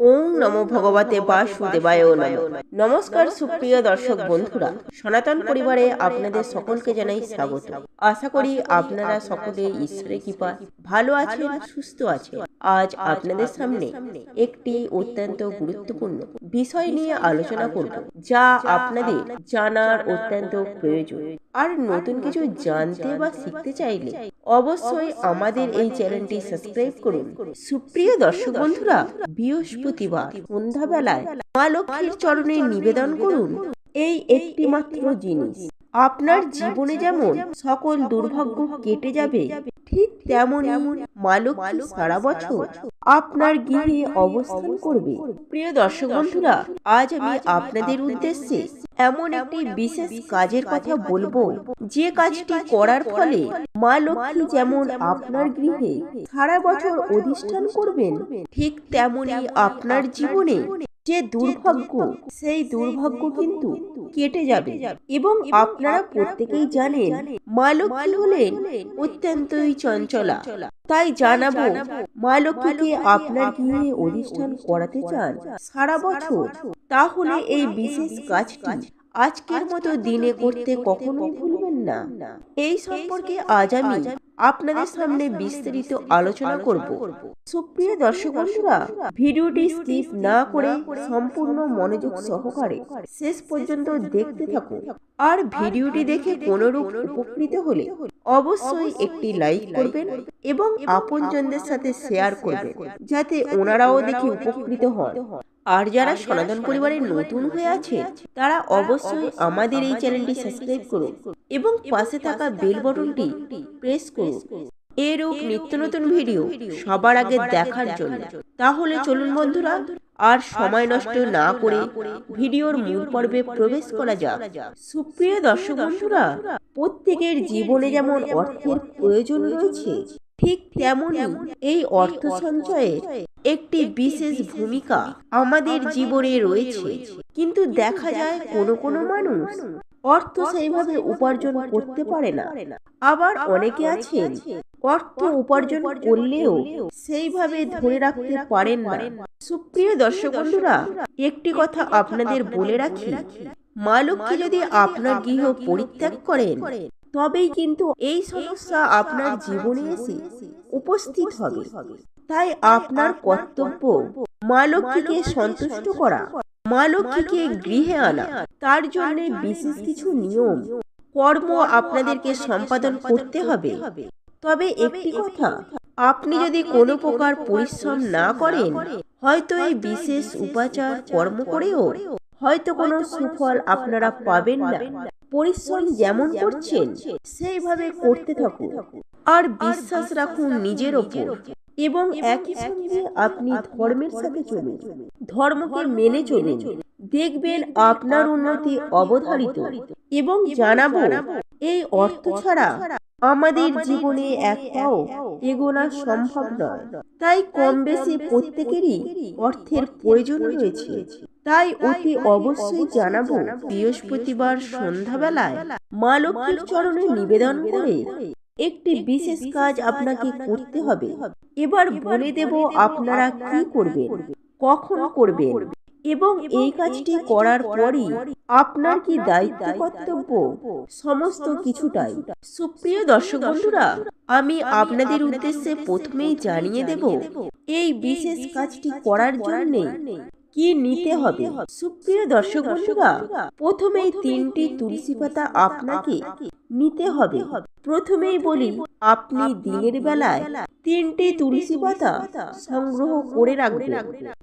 ওম নমো ভগবতে বাসুদেবায় নম। নমস্কার সুপ্রিয় দর্শক বন্ধুরা, সনাতন পরিবারে আপনাদের সকলকে জানাই স্বাগত। আশা করি আপনারা সকলে ঈশ্বরের কৃপা, ভালো আছেন, সুস্থ আছেন। আজ আপনাদের সামনে একটি অত্যন্ত গুরুত্বপূর্ণ বিষয় নিয়ে আলোচনা করব, যা আপনাদের জানার অত্যন্ত প্রয়োজন। আর নতুন কিছু জানতে বা শিখতে চাইলে অবশ্যই আমাদের এই চ্যানেলটি সাবস্ক্রাইব করুন। সুপ্রিয় দর্শক বন্ধুরা, বৃহস্পতিবার সন্ধ্যাবেলায় মা লক্ষ্মীর চরণে নিবেদন করুন। এই একটি মাত্র জিনিস। আপনার জীবনে যেমন সকল দুর্ভাগ্য কেটে যাবে ঠিক তেমনই মা লক্ষ্মী সারা বছর আপনার গৃহে অবস্থান করবে। প্রিয় দর্শক বন্ধুরা আজ আমি আপনাদের উদ্দেশ্যে এমন একটি বিশেষ কাজের কথা বলব। যে কাজটি করার ফলে মা লক্ষ্মী যেমন আপনার গৃহে সারা বছর অধিষ্ঠান করবেন ঠিক তেমনই আপনার জীবনে যে দুর্ভাগ্য সেই দুর্ভাগ্য কিন্তু কেটে যাবে। এবং আপনারা প্রত্যেকেই জানেন মা লক্ষ্মী হলেন অত্যন্তই চঞ্চলা। তাই জানাব মা লক্ষ্মীকে আপনার গৃহে অধিষ্ঠান করাতে চান। সারা বছর। তাহলে এই বিশেষ কাজটি আজকের মতো দিনে করতে কখনোই ভুলবেন না। এই সম্পর্কে আজ আমি আপনাদের সামনে বিস্তারিত আলোচনা করব। সুপ্রিয় দর্শক বন্ধুরা ভিডিওটি স্কিপ না করে সম্পূর্ণ মনোযোগ সহকারে শেষ পর্যন্ত দেখতে থাকুন। আর ভিডিওটি দেখে কোনরূপ উপকৃত হলে অবশ্যই একটি লাইক করবেন এবং আপনজনদের সাথে শেয়ার করবেন যাতে ওনারাও দেখে উপকৃত হন। আর যারা সনাতন পরিবারে নতুন হয়ে আছে তারা অবশ্যই আমাদের এই চ্যানেলটি সাবস্ক্রাইব করুন এবং পাশে থাকা বেল বটনটি প্রেস করুন। এরূপ নিত্য নতুন ভিডিও সবার আগে দেখার জন্য। তাহলে চলুন বন্ধুরা আর সময় নষ্ট না করে ভিডিওর মূল পর্বে প্রবেশ করা যাক। সুপ্রিয় দর্শক বন্ধুরা প্রত্যেকের জীবনে যেমন অর্থের প্রয়োজন রয়েছে ঠিক তেমনই এই অর্থ সঞ্চয়ের একটি বিশেষ ভূমিকা আমাদের জীবনে রয়েছে। কিন্তু দেখা যায় কোনো কোনো মানুষ অর্থ সেইভাবে উপার্জন করতে পারে না। আবার অনেকে আছেন অর্থ উপার্জন করলেও সেইভাবে ধরে রাখতে পারেন না। সুপ্রিয় দর্শক বন্ধুরা একটি কথা আপনাদের বলে রাখি। মা লক্ষ্মী যদি আপনার গৃহ পরিত্যাগ করেন তবেই কিন্তু এই সমস্যা আপনার জীবনে এসে উপস্থিত হবে। তাই আপনার কর্তব্য মা লক্ষ্মীকে সন্তুষ্ট করা মা লক্ষ্মীকে গৃহে আনা। তার জন্য বিশেষ কিছু নিয়ম, কর্ম আপনাদেরকে সম্পাদন করতে হবে। তবে একটি কথা, আপনি যদি কোনো প্রকার পরিশ্রম না করেন, হয়তো এই বিশেষ উপাচার কর্ম করেও হয়তো কোনো সুফল আপনারা পাবেন না। পরিশ্রম যেমন করছেন, সেইভাবে করতে থাকুন। আর বিশ্বাস রাখুন নিজের ওপর। এবং একই সঙ্গে আপনি ধর্মের সাথে চলুন। ধর্মকে মেনে চলুন। দেখবেন আপনার উন্নতি অবধারিত এবং জানাব এই অর্থ ছাড়া আমাদের জীবনে একটাও এগোনা সম্ভব নয়। তাই কম বেশি প্রত্যেকেরই অর্থের প্রয়োজন রয়েছে। তাই অতি অবশ্যই জানাব বৃহস্পতিবার সন্ধ্যাবেলায় মা লক্ষ্মীর চরণে নিবেদন করে একটি বিশেষ কাজ আপনাকে করতে হবে। এবার বলে দেব আপনারা কি করবেন কখন করবেন এবং এই কাজটি করার পরই আপনার কি দায়িত্ব কর্তব্য? সমস্ত কিছুটাই। সুপ্রিয় দর্শক বন্ধুরা আমি আপনাদের উদ্দেশ্যে প্রথমেই জানিয়ে দেব এই বিশেষ কাজটি করার জন্য কি নিতে হবে? সুপ্রিয় দর্শক বন্ধুরা প্রথমেই তিনটি তুলসী পাতা আপনাকে নিতে হবে। প্রথমেই বলি আপনি দিনের বেলায় তিনটি তুলসী পাতা সংগ্রহ করে রাখবেন।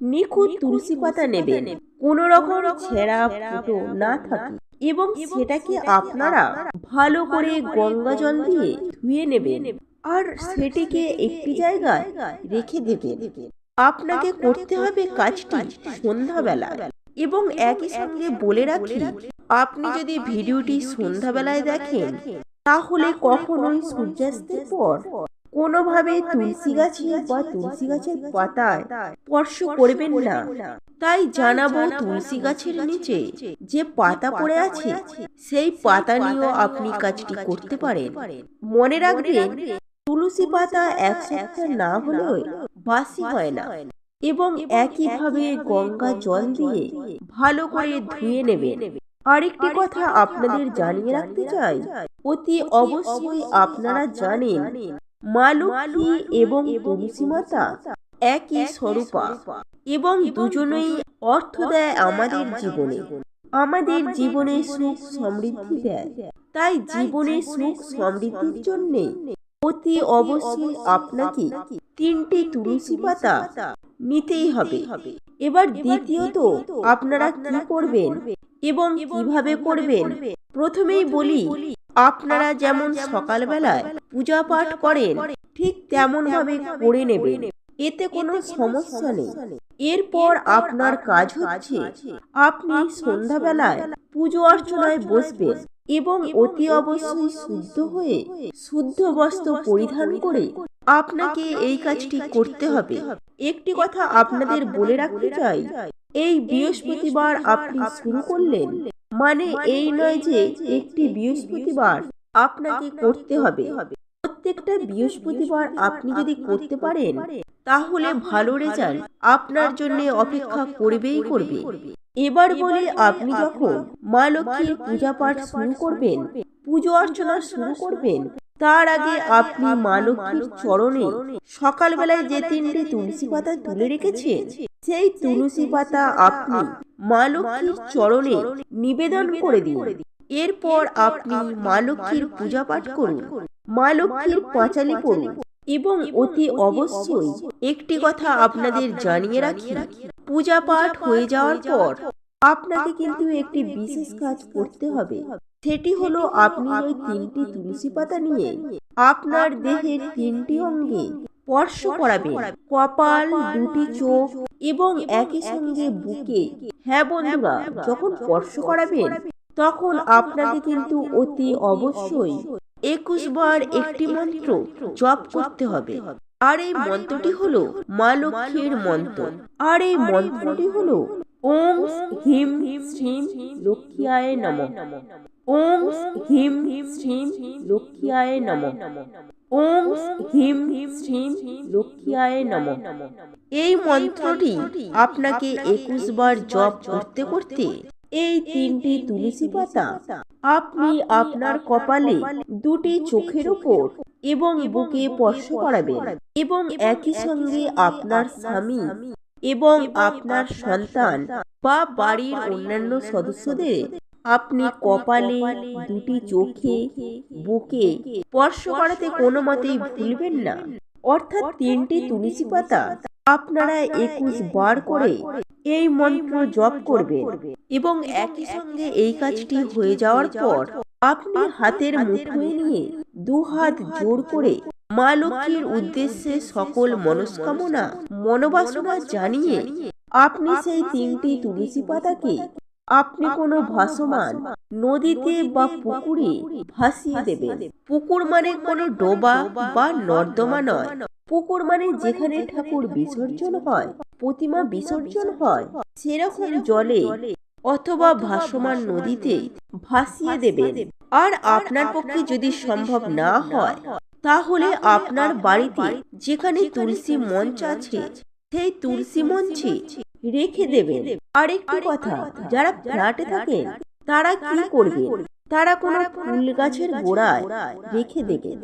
নিখুঁত তুলসী পাতা নেবেন। কোন রকম ছেঁড়া ফুটো না থাকে। এবং সেটাকে আপনারা ভালো করে গঙ্গা জল দিয়ে ধুয়ে নেবেন। আর সেটিকে একটি জায়গায় রেখে দেবেন। আপনাকে করতে হবে কাজটি সন্ধ্যাবেলা। এবং একই সঙ্গে বলে রাখি আপনি যদি ভিডিওটি সন্ধ্যাবেলায় দেখেন তাহলে কখনোই সূর্যাস্তের পর কোনোভাবে তুলসী গাছে বা তুলসী গাছের পাতায় স্পর্শ করবেন না। তাই জানাব তুলসী গাছের নিচে যে পাতা পড়ে আছে সেই পাতা নিয়েও আপনি কাজটি করতে পারেন। মনে রাখবেন তুলসী পাতা এক সপ্তাহ না হলেও বাসি হয় না। এবং একইভাবে গঙ্গা জল দিয়ে ভালো করে ধুয়ে নেবেন। আরেকটি কথা আপনাদের জানিয়ে রাখতে চাই। অতি অবশ্যই আপনারা জানেন, মা এবং তুলসী মাতা একই স্বরূপা এবং দুজনেই অর্থ দেয় আমাদের জীবনে। আমাদের জীবনে সুখ সমৃদ্ধি দেয়। তাই জীবনে সুখ সমৃদ্ধির জন্যে অতি অবশ্যই আপনাকে তিনটি তুলসী পাতা নিতেই হবে। এবার দ্বিতীয়ত আপনারা কি করবেন এবং কীভাবে করবেন? প্রথমেই বলি আপনারা যেমন সকালবেলায় পূজা পাঠ করেন ঠিক তেমন ভাবে করে নেবেন। এতে কোনো সমস্যা নেই। এরপর আপনার কাজ হচ্ছে আপনি সন্ধ্যাবেলায় পুজো অর্চনায় বসবেন। এবং অতি অবশ্যই শুদ্ধ হয়ে শুদ্ধ বস্ত্র পরিধান করে আপনাকে এই কাজটি করতে হবে। একটি কথা আপনাদের বলে রাখতে চাই। এই বৃহস্পতিবার আপনি শুরু করলেন। মানে এই নয় যে একটি বৃহস্পতিবার আপনাকে করতে হবে। প্রত্যেকটা বৃহস্পতিবার আপনি যদি করতে পারেন তাহলে ভালো রেজাল্ট আপনার জন্য অপেক্ষা করবেই করবে। এবার বলে আপনি যখন মা লক্ষ্মীর পূজা পাঠ শুরু করবেন পুজো অর্চনা শুরু করবেন তার আগে আপনি মা লক্ষ্মীর চরণে সকালবেলায় যে তিনটি তুলসী পাতা তুলে রেখেছেন সেই তুলসী পাতা আপনি মা লক্ষ্মীর চরণে নিবেদন করে দিন। এরপর আপনি মা লক্ষ্মীর পূজা পাঠ করুন। মা লক্ষ্মীর পাঁচালি পড়ুন এবং অতি অবশ্যই একটি কথা আপনাদের জানিয়ে রাখি। পূজা পাঠ হয়ে যাওয়ার পর আপনাকে কিন্তু একটি বিশেষ কাজ করতে হবে। সেটি হলো আপনি ওই তিনটি তুলসী পাতা নিয়ে আপনার দেহের তিনটি অঙ্গে স্পর্শ করাবেন। কপাল দুটি চোখ এবং একই সঙ্গে বুকে। হ্যাঁ বন্ধুরা যখন স্পর্শ করাবেন তখন আপনাকে কিন্তু অতি অবশ্যই একুশ বার একটি মন্ত্র জপ করতে হবে। আর এই মন্ত্রটি হলো মা লক্ষ্মীর মন্ত্র। আর এই মন্ত্রটি হলো ওং হিম শ্রীম লক্ষ্মীয়ায় নম। ওং হিম শ্রীম লক্ষ্মীয়ায় নম। ওং হিম শ্রীম লক্ষ্মীয়ায় নম। এই মন্ত্রটি আপনাকে একুশ বার জপ করতে করতে এই তিনটি তুলসী পাতা আপনি আপনার কপালে দুটি চোখের উপর এবং বুকে স্পর্শ করাবেন এবং একই সঙ্গে আপনার স্বামী এবং আপনার সন্তান বা বাড়ির অন্যান্য সদস্যদের আপনি কপালে দুটি চোখে বুকে স্পর্শ করাতে কোনো মতেই ভুলবেন না। অর্থাৎ তিনটি তুলসী পাতা আপনারা একুশ বার করে এই মন্ত্র জপ করবেন এবং একই সঙ্গে এই কাজটি হয়ে যাওয়ার পর আপনি হাতের মুঠোয় নিয়ে দু হাত জোর করে মা লক্ষ্মীর উদ্দেশ্যে সকল মনস্কামনা, মনোবাসনা জানিয়ে আপনি সেই তিনটি তুলসী পাতাকে, আপনি কোনো ভাসমান নদীতে বা পুকুরে ভাসিয়ে দেবেন। পুকুর মানে কোনো ডোবা বা নর্দমা নয়। পুকুর মানে যেখানে ঠাকুর বিসর্জন হয়, প্রতিমা বিসর্জন হয়, সেরকম জলে অথবা ভাসমান নদীতে ভাসিয়ে দেবেন। আর আপনার পক্ষে যদি সম্ভব না হয় তাহলে আপনার বাড়িতে যেখানে তুলসী মঞ্চ আছে সেই তুলসী মঞ্চে রেখে দেবেন। আরেকটি কথা যারা ফ্ল্যাটে থাকেন তারা কি করবে তারা কোনো ফুল গাছের গোড়ায় রেখে দেবেন।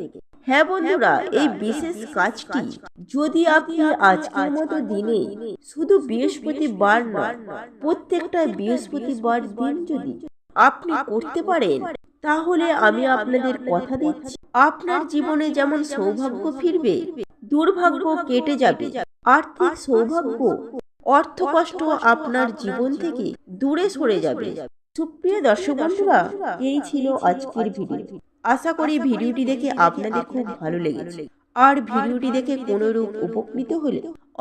হ্যাঁ বন্ধুরা এই বিশেষ কাজটি যদি আপনি আজকের মতো দিনে শুধু বৃহস্পতিবার নয় প্রত্যেকটা বৃহস্পতিবার দিন যদি আপনি করতে পারেন তাহলে আমি আপনাদের কথা দিচ্ছি। আপনার জীবনে যেমন সৌভাগ্য ফিরবে দুর্ভাগ্য কেটে যাবে। আর্থিক সৌভাগ্য অর্থ কষ্ট আপনার জীবন থেকে দূরে সরে যাবে। সুপ্রিয় দর্শক বন্ধুরা এই ছিল আজকের ভিডিও। আশা করি ভিডিওটি দেখে আপনাদের খুব ভালো লেগেছে। আর ভিডিওটি দেখে কোনোরূপ উপকৃত হলে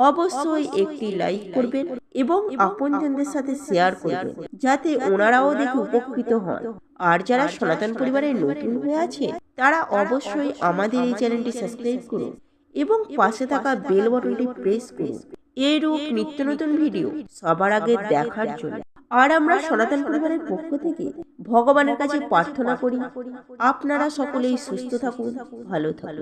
অবশ্যই একটি লাইক করবেন এবং আপনজনদের সাথে শেয়ার করবেন যাতে ওনারাও দেখে উপকৃত হন। আর যারা সনাতন পরিবারে নতুন হয়ে আছে তারা অবশ্যই আমাদের এই চ্যানেলটি সাবস্ক্রাইব করুন এবং পাশে থাকা বেল বাটনটি প্রেস করুন। এইরূপ নিত্য নতুন ভিডিও সবার আগে দেখার জন্য। আর আমরা সনাতন পরিবারের পক্ষ থেকে ভগবানের কাছে প্রার্থনা করি। আপনারা সকলেই সুস্থ থাকুন ভালো থাকুন।